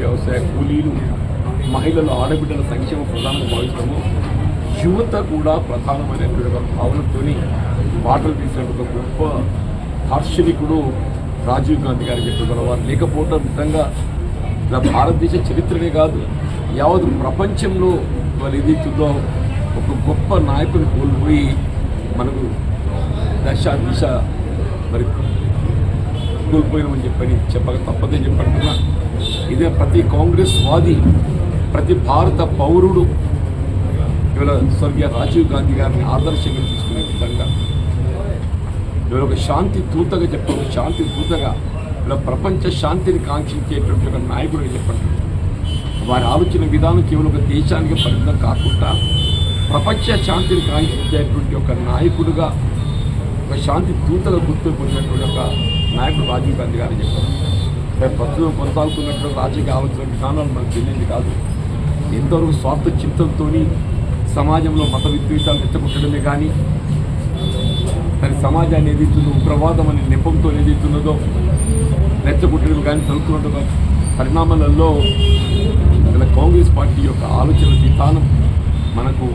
వ్యవసాయ కూలీలు మహిళలు ఆడబిడ్డల సంక్షేమ ప్రధానంగా భావిస్తాము. యువత కూడా ప్రధానమైనటువంటి ఒక భావనతోని మాటలు తీసినటువంటి ఒక గొప్ప దార్శనికుడు రాజీవ్ గాంధీ గారు చెప్పగలవారు. లేకపోవడం నిజంగా ఇలా భారతదేశ చరిత్రనే కాదు యావత్ ప్రపంచంలో వాళ్ళు ఏదైతుందో ఒక గొప్ప నాయకుని కోల్పోయి మనకు దశ దిశ మరి కోల్పోయినామని చెప్పని చెప్పక తప్పదని చెప్పంటున్నా. ఇదే ప్రతి కాంగ్రెస్ వాది ప్రతి భారత పౌరుడు ఇవాళ స్వర్గీయ రాజీవ్ గాంధీ గారిని ఆదర్శంగా తీసుకునే విధంగా ఇవాళ ఒక శాంతి దూతగా చెప్ప ఒక శాంతి దూతగా ఇలా ప్రపంచ శాంతిని కాంక్షించేటువంటి ఒక నాయకుడిగా చెప్పండి. వారి ఆలోచన విధానం కేవలం ఒక దేశానికి పరిమితం కాకుండా ప్రపంచ శాంతిని కాంక్షించేటువంటి ఒక నాయకుడుగా ఒక శాంతి దూతగా గుర్తుపొందినటువంటి ఒక నాయకుడు రాజీవ్ గాంధీ గారు చెప్పారు మేము ప్రస్తుతం కొనసాగుతున్నటువంటి రాజకీయ ఆలోచన విధానాలు మనకు తెలియదు కాదు. ఎంతవరకు స్వార్థ చింతనతో సమాజంలో మత విద్వేషాలు రెచ్చగొట్టడమే కానీ మరి సమాజాన్ని ఏదైతుందో ఉగ్రవాదం అనే నెపంతో ఏదైతున్నదో రెచ్చగొట్టడం కానీ జరుగుతున్న పరిణామాలలో కాంగ్రెస్ పార్టీ యొక్క ఆలోచన విధానం మనకు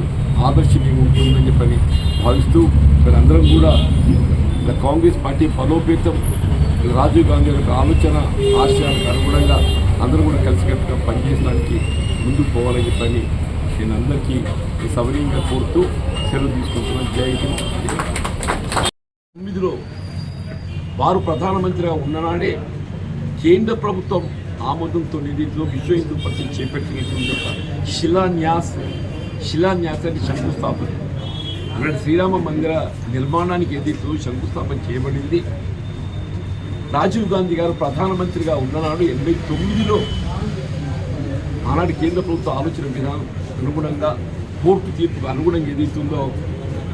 ఆదర్శంగా ఉంటుందని చెప్పని భావిస్తూ వీళ్ళందరం కూడా కాంగ్రెస్ పార్టీ బలోపేతం రాజీవ్ గాంధీ యొక్క ఆలోచన ఆశయాలకు అనుగుణంగా అందరూ కూడా కలిసికట్టుగా పనిచేయడానికి ముందుకు పోవాలని చెప్పని నేను అందరికీ సవనీయంగా కోరుతూ సెలవు తీసుకుంటున్నాను. జై తొమ్మిదిలో వారు ప్రధానమంత్రిగా ఉన్ననాడే కేంద్ర ప్రభుత్వం ఆమోదంతో నిధిలో విశ్వ హిందూ పరిషత్ చేపట్టినటువంటి ఒక శిలాన్యాస్ శిలాన్యాసాన్ని శంకుస్థాపన. అక్కడ శ్రీరామ మందిర నిర్మాణానికి ఏదైతే శంకుస్థాపన చేయబడింది రాజీవ్ గాంధీ గారు ప్రధానమంత్రిగా ఉన్ననాడు ఎనభై తొమ్మిదిలో ఆనాడు కేంద్ర ప్రభుత్వ ఆలోచన విధానం అనుగుణంగా కోర్టు తీర్పుకు అనుగుణంగా ఏదైతుందో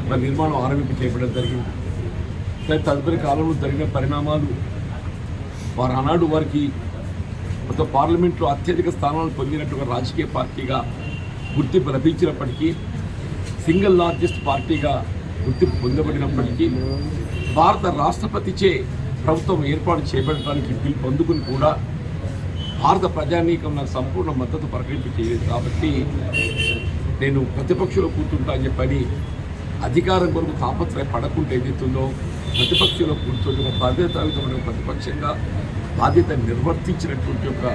మరి నిర్మాణం ఆరంభింపు చేయబడడం జరిగింది. కానీ తదుపరి కాలంలో జరిగిన పరిణామాలు వారు ఆనాడు వారికి ఒక పార్లమెంట్లో అత్యధిక స్థానాలు పొందినట్టుగా రాజకీయ పార్టీగా గుర్తింపు లభించినప్పటికీ సింగిల్ లార్జెస్ట్ పార్టీగా గుర్తింపు పొందబడినప్పటికీ భారత రాష్ట్రపతిచే ప్రభుత్వం ఏర్పాటు చేపట్టడానికి పిలుపు అందుకుని కూడా భారత ప్రజానీకం నాకు సంపూర్ణ మద్దతు ప్రకటింపచేయలేదు కాబట్టి నేను ప్రతిపక్షంలో కూర్చుంటా అని చెప్పని అధికారం కొరకు తాపత్రయ పడకుండా ఏదైతుందో ప్రతిపక్షంలో కూర్చొని ఒక బాధ్యతాయుతమైన ప్రతిపక్షంగా బాధ్యత నిర్వర్తించినటువంటి ఒక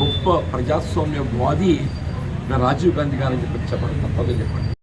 గొప్ప ప్రజాస్వామ్యవాది నా రాజీవ్ గాంధీ గారని చెప్పి చెప్పడం తప్పదని చెప్పండి.